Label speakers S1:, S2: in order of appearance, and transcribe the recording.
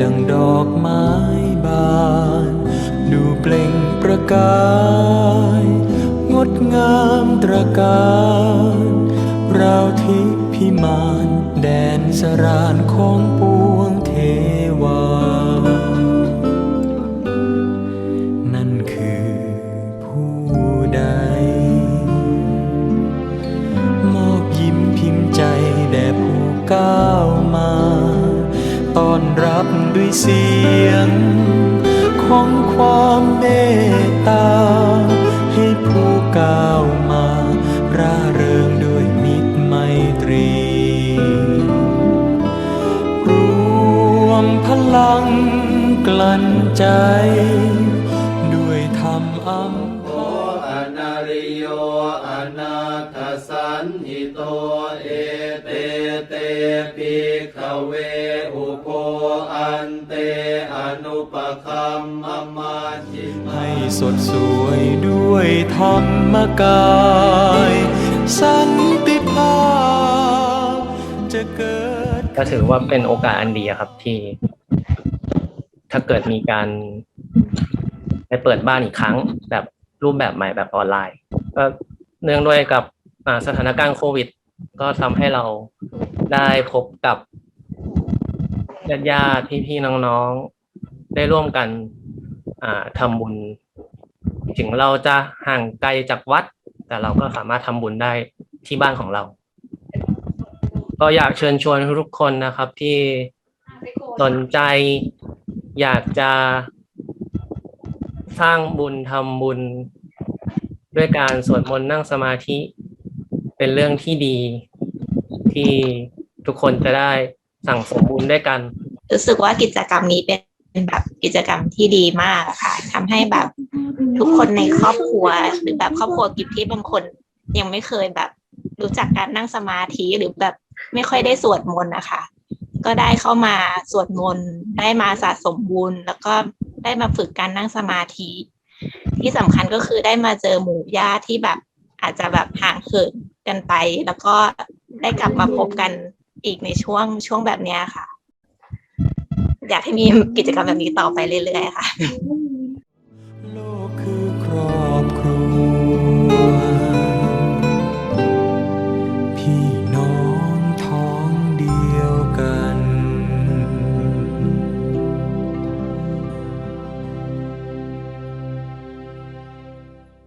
S1: ดังดอกไม้บาน ดูเปล่งประกาย งดงามตระการราวทิพิมานแดนสรานของปวงเทวา นั่นคือผู้ใด มอบยิ้มพิมพ์ใจแด่ผู้ก้าวมา ต้อนรับด้วยเสียง ของความเมตตา ให้ผู้ก้าวมาร่าเริงด้วยมิตรไมตรี รวมพลังกลั้นใจ ด้วยธรรมอัมพา
S2: อนา ริโยอนาคสันหิโตเอเตเตปิขเวอุโปอันเตอนุปคัมมมาจิมา
S1: ให้สดสวยด้วยธรรมกาย สันติภาพจะเกิด
S3: ก็ถือว่าเป็นโอกาสอันดีอะครับที่ ถ้าเกิดมีการไปเปิดบ้านอีกครั้งแบบรูปแบบใหม่แบบออนไลน์ ก็เนื่องด้วยกับสถานการณ์โควิด ก็ทำให้เราได้พบกับญาติญาติพี่พี่ๆน้องๆ ได้ร่วมกันทำบุญ ถึงเราจะห่างไกลจากวัด แต่เราก็สามารถทำบุญได้ที่บ้านของเรา ก็อยากเชิญชวนทุกคนนะครับที่สนใจอยากจะสร้างบุญทำบุญ ด้วยการสวดมนต์นั่งสมาธิ เป็นเรื่องที่ดีที่ทุกคนจะได้สั่งสมบุญด้วยกัน
S4: รู้สึกว่ากิจกรรมนี้เป็นแบบกิจกรรมที่ดีมากค่ะทำให้แบบทุกคนในครอบครัวหรือแบบครอบครัวกิจที่บางคนยังไม่เคยแบบรู้จักการนั่งสมาธิหรือแบบไม่ค่อยได้สวดมนต์นะคะ ก็ได้เข้ามาสวดมนต์ได้มาสะสมบุญแล้วก็ได้มาฝึกการนั่งสมาธิ ที่สำคัญก็คือได้มาเจอหมู่ญาติที่แบบอาจจะแบบห่างเหินกันไป แล้วก็ได้กลับมาพบกันอีกในช่วงช่วงแบบนี้ค่ะ อยากให้มีกิจกรรมแบบนี้ต่อไปเรื่อยๆค่ะพี่